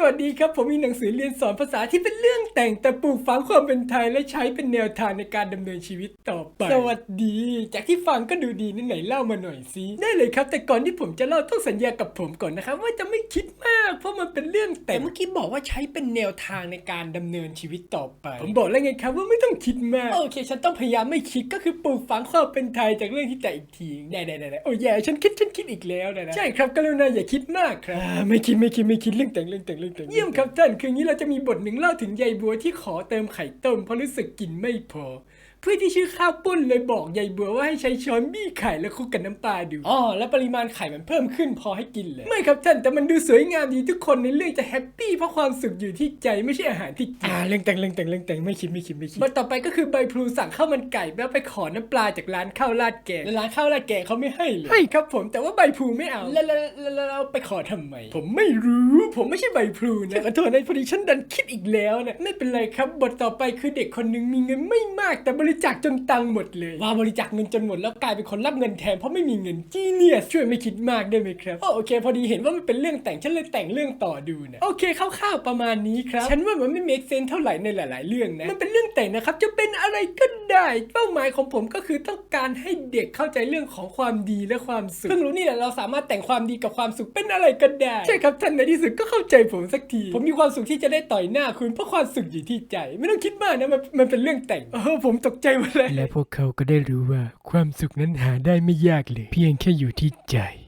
สวัสดีครับผมมีหนังสือเรียนสอนภาษาที่เป็นเรื่องแต่งแต่ปลูกฝังความเป็นไทยและใช้เป็นแนวทางในการดำเนินชีวิตต่อไป สวัสดี จากที่ฟังก็ดูดีนั่นไหนเล่ามาหน่อยสิได้เลยครับ แต่ก่อนที่ผมจะเล่าต้องสัญญากับผมก่อนนะครับว่าจะไม่คิดมาก เพราะมันเป็นเรื่องแต่งเมื่อกี้บอกว่าใช้เป็นแนวทางในการดำเนินชีวิตต่อไป ผมบอกแล้วไงครับว่าไม่ต้องคิดมากโอเค ฉันต้องพยายามไม่คิดก็คือปลูกฝังความเป็นไทยจากเรื่องที่แต่งอีกทีได้ได้ได้ได้โอ้ยแย่ฉันคิดฉันคิดอีกแล้วนะนะใช่ครับกรุณาอย่าคิดมากครับอ่าไม่คิดไม่คิดไม่คิดเรื่องแต่งเรื่องแต่งเรื่องแต่งเยี่ยมครับท่าน คืนนี้เราจะมีบทหนึ่งเล่าถึงยายบัวที่ขอเติมไข่ต้มเพราะรู้สึกกินไม่พอเพื่อนที่ชื่อข้าวปุ้นเลยบอกยายบัวว่าให้ใช้ช้อนบี้ไข่แล้วคลุกกับน้ำปลาดูอ๋อแล้วปริมาณไข่มันเพิ่มขึ้นพอให้กินเลย ไม่ครับท่านแต่มันดูสวยงามดีทุกคนในเรื่องจะแฮปปี้เพราะความสุขอยู่ที่ใจไม่ใช่อาหารที่กินอ่าเรื่องแต่งเรื่องแต่งเรื่องแต่งไม่คิดไม่คิดไม่คิดบทต่อไปก็คือใบพลูสั่งข้าวมันไก่แล้วไปขอน้ำปลาจากร้านข้าวราดแกงแล้วร้านข้าวราดแกงเขาไม่ให้เลยให้ครับผมแต่ว่าใบพลูไม่เอาแล้วแล้วแล้วแล้วแล้วไปขอทำไม ผมไม่รู้ ผมไม่ใช่ใบพลูนะขอโทษนะพอดีฉันดันคิดอีกแล้วนะไม่เป็นไรครับบทต่อไปคือเด็กคนหนึงมีเงินไม่มากแต่บริจาคจนตังค์หมดเลย ว่าบริจาคเงินจนหมดแล้วกลายเป็นคนรับเงินแทนเพราะไม่มีเงินจีเนียสช่วยไม่คิดมากได้ไหมครับโอเค พอดีเห็นว่ามันเป็นเรื่องแต่งฉันเลยแต่งเรื่องต่อดูนะโอเคคร่าวๆประมาณนี้ครับฉันว่ามันไม่ make sense เท่าไหร่ในหลาย ๆ เรื่องนะมันเป็นเรื่องแต่งนะครับจะเป็นอะไรก็ได้เป้าหมายของผมก็คือต้องการให้เด็กเข้าใจเรื่องของความดีและความสุขเพิ่งรู้นี่แหละเราสามารถแต่งความดีกับความสุขเป็นอะไรก็ได้ใช่ครับท่านในที่สุดก็เข้าใจผมสักที ผมมีความสุขที่จะได้ต่อยหน้าคุณเพราะความสุขอยู่ที่ใจ ไม่ต้องคิดมากนะมันมันเป็นเรื่องแต่งเออผมตกใจหมดเลย และพวกเขาก็ได้รู้ว่าความสุขนั้นหาได้ไม่ยากเลย เพียงแค่อยู่ที่ใจ